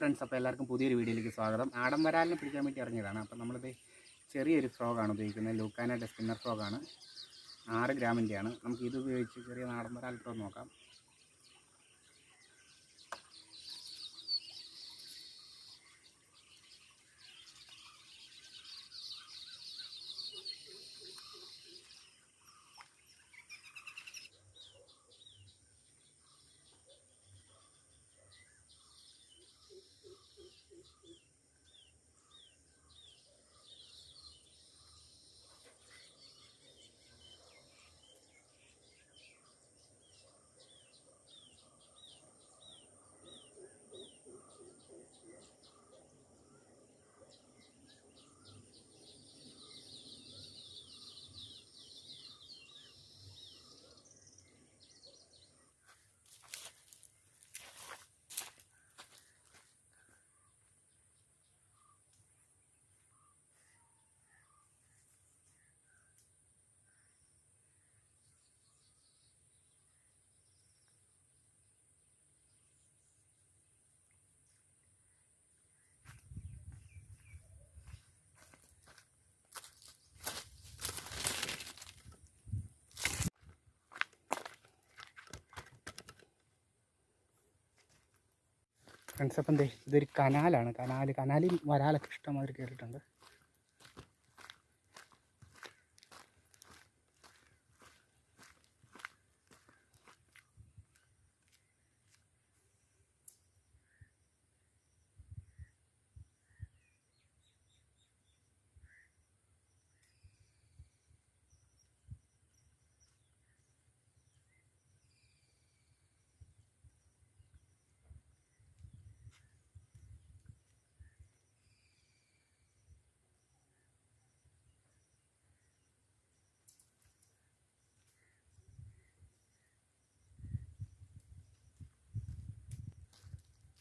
Friends അപ്പോൾ എല്ലാവർക്കും പുതിയൊരു വീഡിയോയിലേക്ക് സ്വാഗതം. ആടം വരാലിനെ പിടിക്കാൻ വേണ്ടി ഇറങ്ങിയതാണ്. അപ്പോൾ നമ്മളിത് ചെറിയൊരു ഫ്രോഗാണ് ഉപയോഗിക്കുന്നത്. ലൂക്കാനയുടെ സ്പിന്നർ ഫ്രോഗാണ്. ആറ് ഗ്രാമിന്റെയാണ് നമുക്ക് ഇത് ഉപയോഗിച്ച് ചെറിയ നാടൻ വരാൽ നോക്കാം. ഫ്രണ്ട്സ് അപ്പം എന്തേ? ഇതൊരു കനാലാണ്. കനാൽ കനാലിൽ വരാലൊക്കെ ഇഷ്ടമാതിരി കയറിയിട്ടുണ്ട്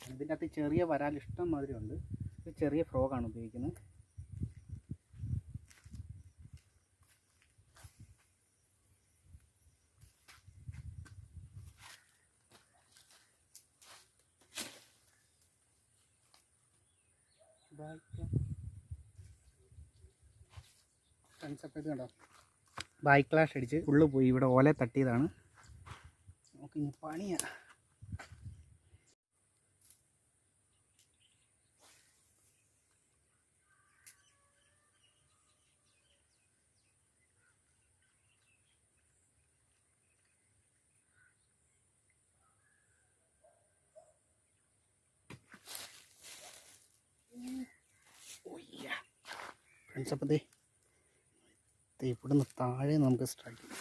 ഇതിന്റെ അകത്ത് ചെറിയ വരാൽ ഇഷ്ടം മാതിരി ഉണ്ട്. ഇത് ചെറിയ ഫ്രോഗാണ് ഉപയോഗിക്കുന്നത്. കണ്ടോ? ബൈക്ക് ക്ലാഷ് അടിച്ച് ഫുള്ള് പോയി. ഇവിടെ ഓല തട്ടിയതാണ്. നമുക്ക് ഇനി പണിയാ. ഫ്രണ്ട്സ് അപ്പം ദേ ഇവിടുന്ന് താഴെ നമുക്ക് സ്ട്രൈക്ക് ചെയ്യാം.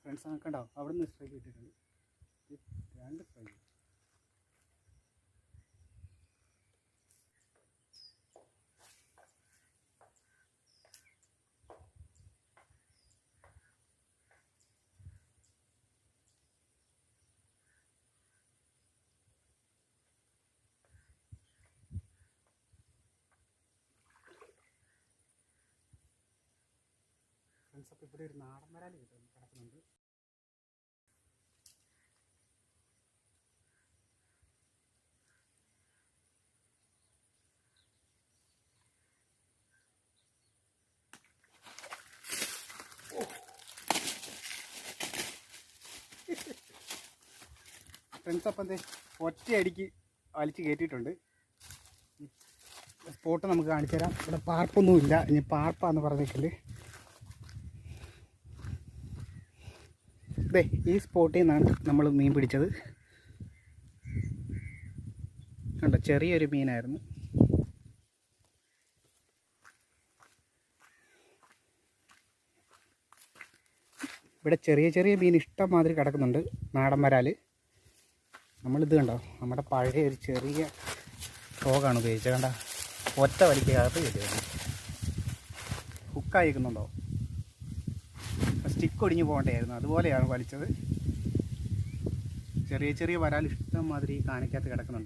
ഫ്രണ്ട്സ് കണ്ടോ? അവിടെ നിന്ന് സ്ട്രൈക്ക് കിട്ടിയിട്ടുണ്ട് രണ്ട് സ്ട്രൈക്ക് അപ്പോൾ ഇവിടെ ഒരു നാടൻ വരാൽ കിട്ടും കിടക്കുന്നുണ്ട്. ഫ്രണ്ട്സ് അപ്പം എന്തേ ഒറ്റയടിക്ക് വലിച്ച് കയറ്റിയിട്ടുണ്ട്. സ്പോട്ട് നമുക്ക് കാണിച്ചു തരാം ഇവിടെ പാർപ്പൊന്നുമില്ല. ഇനി പാർപ്പാന്ന് പറഞ്ഞേക്കൽ. അതെ ഈ സ്പോട്ടിൽ നിന്നാണ് നമ്മൾ മീൻ പിടിച്ചത്. കണ്ടോ ചെറിയൊരു മീനായിരുന്നു. ഇവിടെ ചെറിയ ചെറിയ മീൻ ഇഷ്ടം മാതിരി കിടക്കുന്നുണ്ട് നാടൻ വരാൽ നമ്മളിത് കണ്ടോ നമ്മുടെ പഴയ ഒരു ചെറിയ ഫോഗാണ് ഉപയോഗിച്ചത്. കണ്ട ഒറ്റ വലിക്കകത്ത് കിട്ടിയത് ഹുക്കായിരിക്കുന്നുണ്ടോ സ്റ്റിക്ക് ഒടിഞ്ഞു പോകേണ്ടായിരുന്നു അതുപോലെയാണ് വലിച്ചത്. ചെറിയ ചെറിയ വരാൽ ഇഷ്ടം മാതിരി കാണിക്കാത്ത കിടക്കുന്നുണ്ട്.